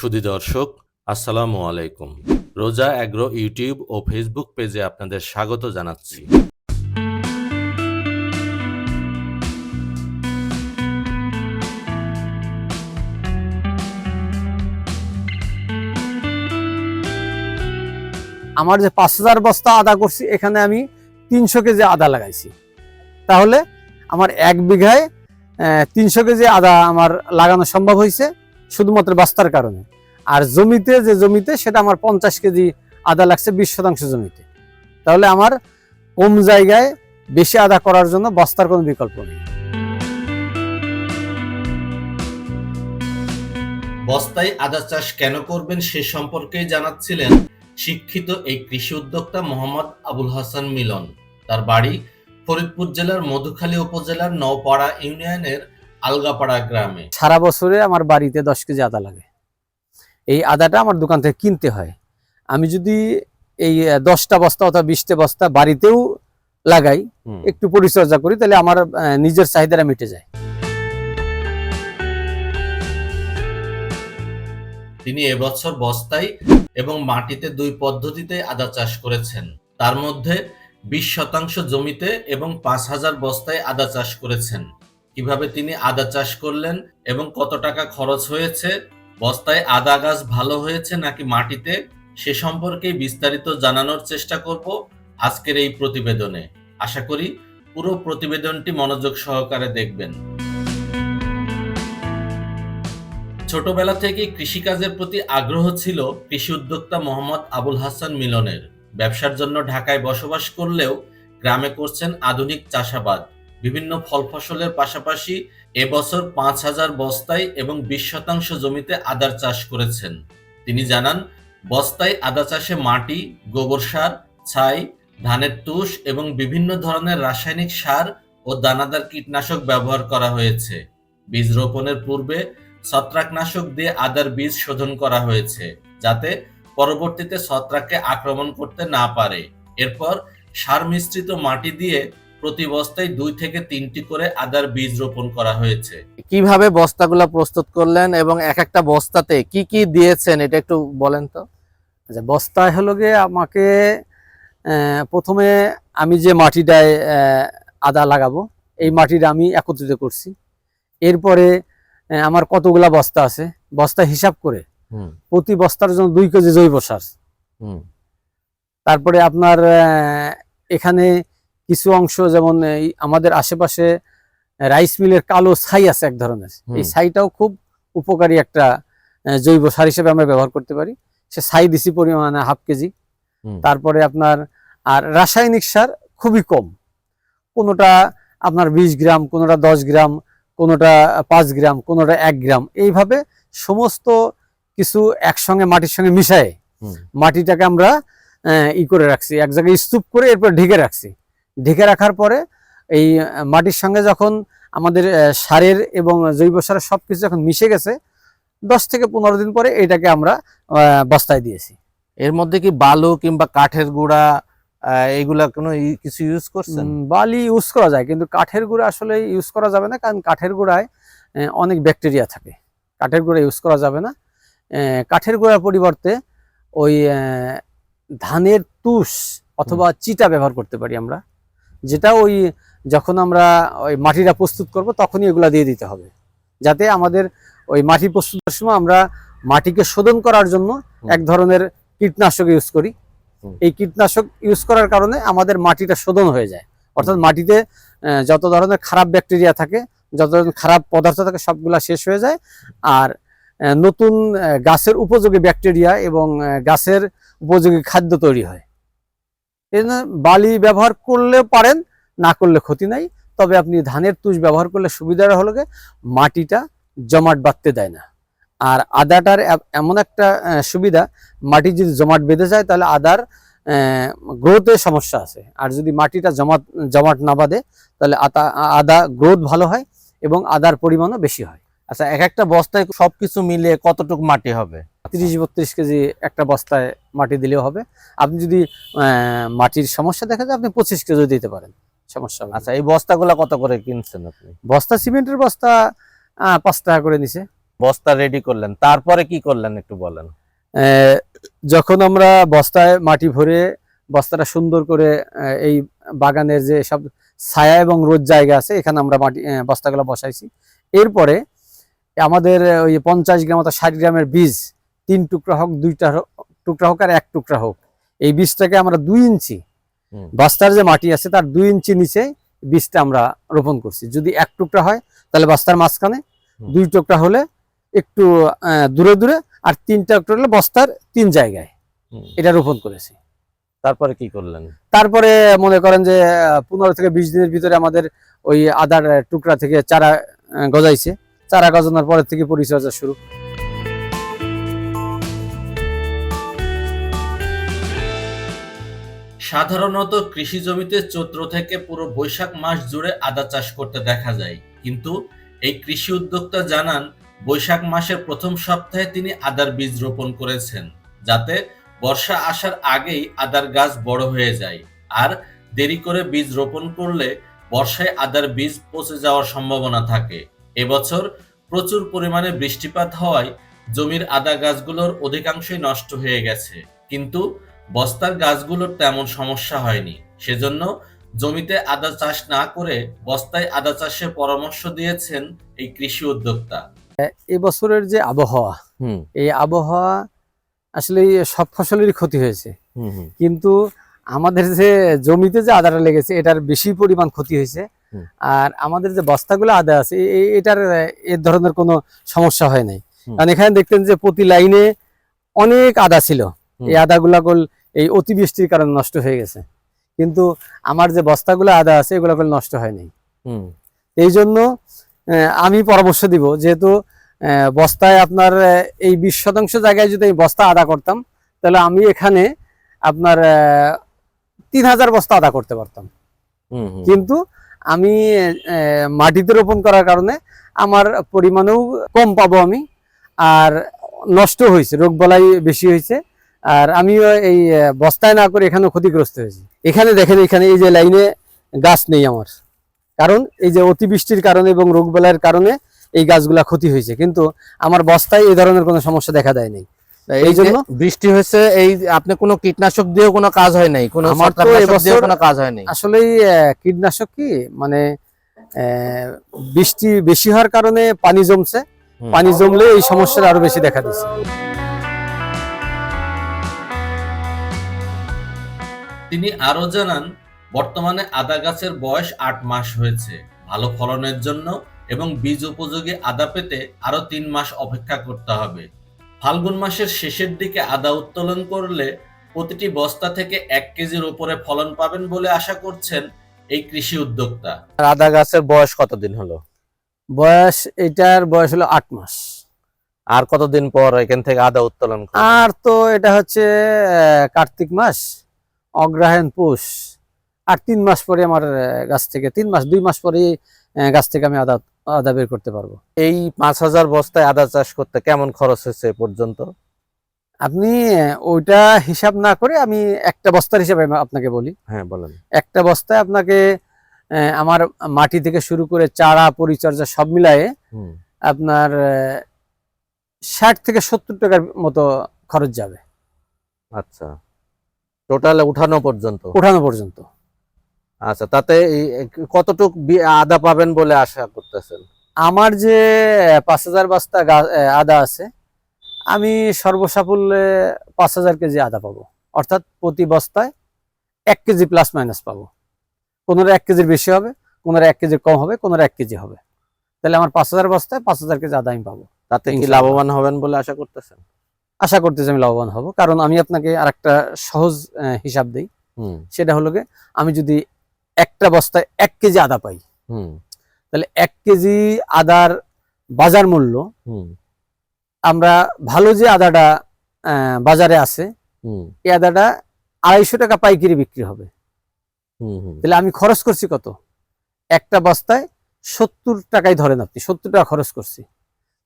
সুধী দর্শক, আসসালামু আলাইকুম। রোজা অ্যাগ্রো ইউটিউব ও ফেসবুক পেজে আপনাদের স্বাগত জানাচ্ছি। আমার যে পাঁচ হাজার বস্তা আদা করছি, এখানে আমি তিনশো কেজি আদা লাগাইছি। তাহলে আমার এক বিঘায় তিনশো কেজি আদা আমার লাগানো সম্ভব হয়েছে। শুধুমাত্র বাস্তার কারণে। আর জমিতে যে জমিতে, সেটা আমার পঞ্চাশ কেজি আদা লাগছে বিশ শতাংশ জমিতে। তাহলে আমার কম জায়গায় বেশি আদা করার জন্য বস্তার কোনো বিকল্প নেই। বস্তায় আদা চাষ কেন করবেন সে সম্পর্কেই জানাচ্ছিলেন শিক্ষিত এই কৃষি উদ্যোক্তা মোহাম্মদ আবুল হাসান মিলন। তার বাড়ি ফরিদপুর জেলার মধুখালী উপজেলার নওপাড়া ইউনিয়নের আলগাপাড়া গ্রামে। সারা বছরে আমার বাড়িতে দশ কেজি আদা লাগে। এই আদাটা আমার দোকান থেকে কিনতে হয়। আমি যদি এই দশটা বস্তা অথবা বিশটা বস্তা বাড়িতেও লাগাই একটু পরিচর্যা করি তাহলে আমার নিজের চাহিদাটা মিটে যায়। তিনি এবছর বস্তায় এবং মাটিতে দুই পদ্ধতিতে আদা চাষ করেছেন। তার মধ্যে বিশ শতাংশ জমিতে এবং পাঁচ হাজার বস্তায় আদা চাষ করেছেন। কীভাবে তিনি আদা চাষ করলেন এবং কত টাকা খরচ হয়েছে, বস্তায় আদা গাছ ভালো হয়েছে নাকি মাটিতে, সে সম্পর্কে বিস্তারিত জানানোর চেষ্টা করব আজকের এই প্রতিবেদনে। আশা করি পুরো প্রতিবেদনটি মনোযোগ সহকারে দেখবেন। ছোটবেলা থেকেই কৃষিকাজের প্রতি আগ্রহ ছিল কৃষি উদ্যোক্তা মোহাম্মদ আবুল হাসান মিলনের। ব্যবসার জন্য ঢাকায় বসবাস করলেও গ্রামে করছেন আধুনিক চাষাবাদ। বিভিন্ন ফল ফসলের পাশাপাশি এবছর পাঁচ হাজার বস্তায় এবং বিশ শতাংশ জমিতে আদার চাষ করেছেন। তিনি জানান, বস্তায় আদা চাষে মাটি, গোবর সার, ছাই, ধানের তুষ এবং বিভিন্ন ধরনের রাসায়নিক সার ও দানাদার কীটনাশক ব্যবহার করা হয়েছে। বীজ রোপণের পূর্বে ছত্রাকনাশক দিয়ে আদার বীজ শোধন করা হয়েছে, যাতে পরবর্তীতে ছত্রাককে আক্রমণ করতে না পারে। এরপর সার মিশ্রিত মাটি দিয়ে প্রতি বস্তায় দুই থেকে তিনটি করে আদার বীজ রোপণ করা হয়েছে। কীভাবে বস্তাগুলো প্রস্তুত করলেন এবং এক একটা বস্তাতে কি কি দিয়েছেন এটা একটু বলেন তো? আচ্ছা বস্তায় হলো গিয়ে আমাকে প্রথমে আমি যে মাটিটায় আদা লাগাবো এই মাটিটা আমি একত্রিত করছি। এরপরে আমার কতগুলা বস্তা আছে বস্তা হিসাব করে প্রতি বস্তার জন্য দুই কেজি জৈব সার। তারপরে আপনার এখানে কিছু অংশ যেমন এই আমাদের আশেপাশে রাইস মিলের কালো ছাই আছে এক ধরনের। এই ছাইটাও খুব উপকারী একটা জৈব সার হিসেবে আমরা ব্যবহার করতে পারি। সে ছাই দিছি পরিমাণে হাফ কেজি। তারপরে আপনার আর রাসায়নিক সার খুবই কম। কোনোটা আপনার বিশ গ্রাম কোনোটা দশ গ্রাম কোনোটা পাঁচ গ্রাম কোনোটা এক গ্রাম। এইভাবে সমস্ত কিছু একসঙ্গে মাটির সঙ্গে মিশায়ে। মাটিটাকে আমরা ই করে রাখছি। এক জায়গায় স্তূপ করে এরপর ঢেকে রাখছি। ঢেকে রাখার পরে এই মাটির সঙ্গে যখন আমাদের সারের এবং জৈব সারের সব কিছু যখন মিশে গেছে দশ থেকে পনেরো দিন পরে এটাকে আমরা বস্তায় দিয়েছি। এর মধ্যে কি বালু কিংবা কাঠের গুঁড়া আহ, এইগুলা কোনো কিছু ইউজ করছেন? বালি ইউজ করা যায় কিন্তু কাঠের গুঁড়া আসলে ইউজ করা যাবে না কারণ কাঠের গুঁড়ায় অনেক ব্যাকটেরিয়া থাকে। কাঠের গুঁড়া ইউজ করা যাবে না। কাঠের গুঁড়ার পরিবর্তে ওই ধানের তুষ অথবা চিটা ব্যবহার করতে পারি আমরা। যেটা ওই যখন আমরা ওই মাটিটা প্রস্তুত করব তখনই এগুলা দিয়ে দিতে হবে। যাতে আমাদের ওই মাটি প্রস্তুতের সময় আমরা মাটিকে শোধন করার জন্য এক ধরনের কীটনাশক ইউজ করি। এই কীটনাশক ইউজ করার কারণে আমাদের মাটিটা শোধন হয়ে যায়। অর্থাৎ মাটিতে যত ধরনের খারাপ ব্যাকটেরিয়া থাকে যত ধরনের খারাপ পদার্থ থাকে সবগুলা শেষ হয়ে যায়। আর নতুন গাছের উপযোগী ব্যাকটেরিয়া এবং গাছের উপযোগী খাদ্য তৈরি হয়। বালি ব্যবহার করলে পারেন, না করলে ক্ষতি নাই। তবে আপনি ধানের তুষ ব্যবহার করলে সুবিধাটা হলো মাটিটা জমাট বাঁধতে দেয় না। আর আদাটার এমন একটা সুবিধা, মাটি যদি জমাট বেঁধে যায় তাহলে আদার গ্রোথের সমস্যা আছে। আর যদি মাটিটা জমাট জমাট না বাঁধে তাহলে আতা, আদা গ্রোথ ভালো হয় এবং আদার পরিমাণও বেশি হয়। আচ্ছা এক একটা বস্তায় সবকিছু মিলিয়ে কতটুকু মাটি হবে? তিরিশ বত্রিশ কেজি একটা বস্তায় মাটি দিলেও হবে। আপনি যদি মাটির সমস্যা দেখা যায় আপনি পঁচিশ কেজি দিতে পারেন। সমস্যা না। আচ্ছা এই বস্তাগুলা কত করে কিনছেন আপনি? বস্তা সিমেন্টের বস্তা পাঁচ টাকা করে নিছে। বস্তা রেডি করলেন। তারপরে কি করলেন একটু বলেন? যখন আমরা বস্তায় মাটি ভরে বস্তাটা সুন্দর করে এই বাগানের যে সব ছায়া এবং রোদ জায়গা আছে এখানে আমরা মাটি বস্তাগুলো বসাইছি। এরপরে আমাদের ওই পঞ্চাশ গ্রাম অথবা ষাট গ্রামের বীজ তিন টুকরা হোক দুইটা টুকরা হোক আর এক টুকরা হোক। এই বীজটাকে আমরা দুই ইঞ্চি। বস্তার যে মাটি আছে তার দুই ইঞ্চি নিচে বীজটা আমরা রোপণ করছি। যদি এক টুকরা হয় তাহলে বস্তার মাঝখানে দুই টুকরা হলে একটু দূরে দূরে আর তিনটা টুকরা হলে বস্তার তিন জায়গায়। এটা রোপণ করেছি। তারপরে কি করলেন? তারপরে মনে করেন যে পনেরো থেকে বিশ দিনের ভিতরে আমাদের ওই আদার টুকরা থেকে চারা গজাইছে। চারা গজানোর পরের থেকে পরিচর্যা শুরু। সাধারণত কৃষি জমিতে চৈত্র থেকে পুরো বৈশাখ মাস জুড়ে আদা চাষ করতে দেখা যায়। কিন্তু এই কৃষি উদ্যোক্তা জানান, বৈশাখ মাসের প্রথম সপ্তাহে তিনি আদার বীজ রোপণ করেছেন, যাতে বর্ষা আসার আগেই আদার গাছ বড় হয়ে যায়। আর দেরি করে বীজ রোপণ করলে বর্ষায় আদার বীজ পচে যাওয়ার সম্ভাবনা থাকে। এবছর প্রচুর পরিমাণে বৃষ্টিপাত হওয়ায় জমির আদা গাছগুলোর অধিকাংশই নষ্ট হয়ে গেছে। কিন্তু বস্তার গাছগুলোর তেমন সমস্যা হয়নি। সেজন্য জমিতে আদা চাষ না করে বস্তায় আদা চাষের পরামর্শ দিয়েছেন এই কৃষি উদ্যোক্তা। এবছরের যে আবহাওয়া এই আবহাওয়া আসলে সব ফসলেরই ক্ষতি হয়েছে। কিন্তু আমাদের যে জমিতে যে আদাটা লেগেছে এটার বেশি পরিমাণ ক্ষতি হয়েছে। আর আমাদের যে বস্তাগুলো আদা আছে এটার এ ধরনের কোনো সমস্যা হয় নাই। কারণ এখানে দেখতেন যে প্রতি লাইনে অনেক আদা ছিল। এই আদাগুলা গোল এই অতিবৃষ্টির কারণে নষ্ট হয়ে গেছে। কিন্তু আমার যে বস্তাগুলো আদা আছে এগুলো গোল নষ্ট হয় নাই। এই জন্য আমি পরামর্শ দিব যেহেতু বস্তায় আপনার এই বিশ শতাংশ জায়গায় যদি আমি বস্তা আদা করতাম তাহলে আমি এখানে আপনার তিন হাজার বস্তা আদা করতে পারতাম। কিন্তু আমি মাটিতে রোপণ করার কারণে আমার পরিমাণেও কম পাবো আমি আর নষ্ট হয়েছে রোগ বলাই বেশি হয়েছে। আর আমিও এই বস্তায় না করে এখানেও ক্ষতিগ্রস্ত হয়েছি। এখানে দেখেন এখানে এই যে লাইনে গাছ নেই আমার। কারণ এই যে অতিবৃষ্টির কারণে এবং রোগ বলাইয়ের কারণে এই গাছগুলা ক্ষতি হয়েছে। কিন্তু আমার বস্তায় এই ধরনের কোনো সমস্যা দেখা দেয় নাই। এই জন্য বৃষ্টি হয়েছে এই আপনি কোনো কীটনাশক দিয়েও কোনো কাজ হয় নাই? কোনো কোনো কাজ হয় নাই? আসলেই আহ, কীটনাশক কি? মানে আহ, বৃষ্টি বেশি হওয়ার কারণে পানি জমছে। পানি জমলে এই সমস্যাটা আরও বেশি দেখা দিচ্ছে। তিনি আরও জানান বর্তমানে আদা গাছের বয়স আট মাস হয়েছে। ভালো ফলনের জন্য এবং বীজ উপযোগী আদা পেতে আরও তিন মাস অপেক্ষা করতে হবে। ফাল্গুন মাসের শেষের দিকে আদা উত্তোলন করলে প্রতিটি বস্তা থেকে এক কেজির উপরে ফলন পাবেন বলে আশা করছেন এই কৃষি উদ্যোক্তা। আর আদা গাছের বয়স কতদিন হলো? বয়স এটার বয়স হলো আট মাস। আর কতদিন পর এখান থেকে আদা উত্তোলন আর তো এটা হচ্ছে আহ, কার্তিক মাস। অগ্রহায়ণ পুষ। আর তিন মাস পরে আমার গাছ থেকে তিন মাস দুই মাস পরে গাছ থেকে আমি আদা আদা বের করতে পারব। এই পাঁচ হাজার বস্তায় আদা চাষ করতে কেমন খরচ হয়েছে এ পর্যন্ত? আপনি ওইটা হিসাব না করে আমি একটা বস্তার হিসাবে আপনাকে বলি। হ্যাঁ বলেন। একটা বস্তায় আপনাকে আমার মাটি থেকে শুরু করে চারা পরিচর্যা সব মিলায়ে আপনার ষাট থেকে সত্তর টাকার মতো খরচ যাবে। আচ্ছা। টোটালে উঠানো পর্যন্ত? ওঠানো পর্যন্ত। আচ্ছা তাতে কতটুক আদা পাবেন বলে আশা করতেছেন? আমার যে পাঁচ হাজার বস্তা আদা আছে আমি সর্বসাফল্যে পাঁচ হাজার কেজি আদা পাবো। অর্থাৎ প্রতি বস্তায় এক কেজি প্লাস মাইনাস পাবো। কোনোর এক কেজির বেশি হবে কোনোর এক কেজির কম হবে কোনোর এক কেজি হবে। তাহলে আমার পাঁচ হাজার বস্তায় পাঁচ হাজার কেজি আদা আমি পাবো। তাতে কি লাভবান হবেন বলে আশা করতেছেন? আশা করতেছি আমি লাভবান হব। কারণ আমি আপনাকে আরেকটা সহজ হিসাব দিই। সেটা হলো গিয়ে আমি যদি একটা বস্তায় এক কেজি আদা পাই তাহলে এক কেজি আদার বাজার মূল্য আমরা ভালো যে আদাটা আহ, বাজারে আছে হুম। এই আদাটা আড়াইশো টাকা পাইকারি বিক্রি হবে। তাহলে আমি খরচ করছি কত? একটা বস্তায় সত্তর টাকায় ধরেন আপনি সত্তর টাকা খরচ করছি।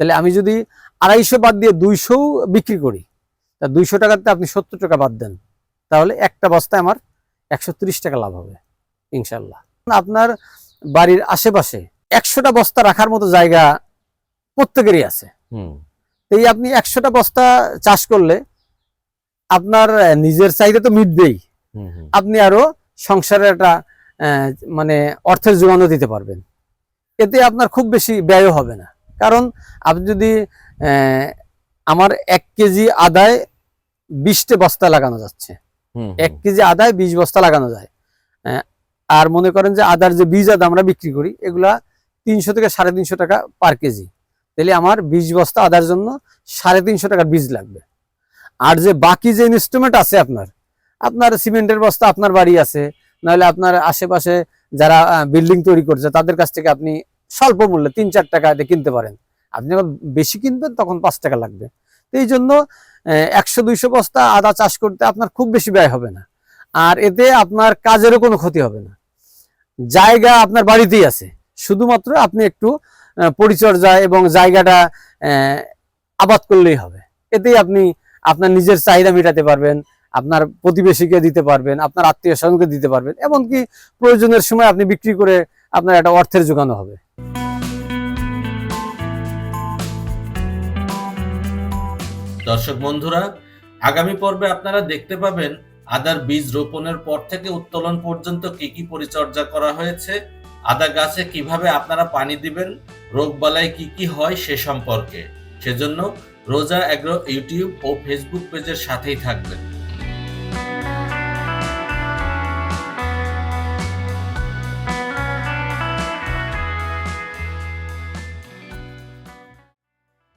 তাহলে আমি যদি আড়াইশো বাদ দিয়ে দুইশো বিক্রি করি। তা দুইশো টাকাতে আপনি সত্তর টাকা বাদ দেন। তাহলে একটা বস্তায় আমার একশো ত্রিশ টাকা লাভ হবে ইনশাল্লাহ আপনার বাড়ির আশেপাশে একশোটা বস্তা রাখার মতো জায়গা প্রত্যেকেরই আছে। হুম। এই আপনি একশোটা বস্তা চাষ করলে আপনার নিজের চাহিদা তো মিটবেই। আপনি আরও সংসারে একটা মানে অর্থের যোগানও দিতে পারবেন। এতে আপনার খুব বেশি ব্যয় হবে না। কারণ আপনি যদি আমার এক কেজি আদায় বিশটে বস্তা লাগানো যাচ্ছে। এক কেজি আদায় বিশ বস্তা লাগানো যায়। আর মনে করেন যে আদার যে বীজ আদা আমরা বিক্রি করি এগুলা তিনশো থেকে সাড়ে তিনশো টাকা পার কেজি। তাহলে আমার বিশ বস্তা আদার জন্য সাড়ে তিনশো টাকার বীজ লাগবে। আর যে বাকি যে ইনস্ট্রুমেন্ট আছে আপনার আপনার সিমেন্টের বস্তা আপনার বাড়ি আছে নাহলে আপনার আশেপাশে যারা বিল্ডিং তৈরি করছে তাদের কাছ থেকে আপনি স্বল্প মূল্যে তিন চার টাকা কিনতে পারেন। আপনি যখন বেশি কিনবেন তখন পাঁচ টাকা লাগবে। তো এই জন্য একশো, দুইশো বস্তা আদা চাষ করতে আপনার খুব বেশি ব্যয় হবে না। আর এতে আপনার কাজেরও কোনো ক্ষতি হবে না। জায়গা আপনার বাড়িতেই আছে। শুধুমাত্র আপনি একটু পরিচর্যা এবং জায়গাটা আবাদ করলেই হবে। এতেই আপনি আপনার নিজের চাহিদা মেটাতে পারবেন, আপনার প্রতিবেশীকে দিতে পারবেন, আপনার আত্মীয় স্বজনকে দিতে পারবেন। এমনকি প্রয়োজনের সময় আপনি বিক্রি করে আপনার একটা অর্থের যোগানো হবে। দর্শক বন্ধুরা, আগামী পর্বে আপনারা দেখতে পাবেন আদার বীজ রোপণের পর থেকে উত্তোলন পর্যন্ত কি কি পরিচর্যা করা হয়েছে, আদা গাছে কীভাবে আপনারা পানি দিবেন, রোগ রোগবালাই কি কি হয় সে সম্পর্কে। সেজন্য রোজা অ্যাগ্রো ইউটিউব ও ফেসবুক পেজের সাথেই থাকবেন।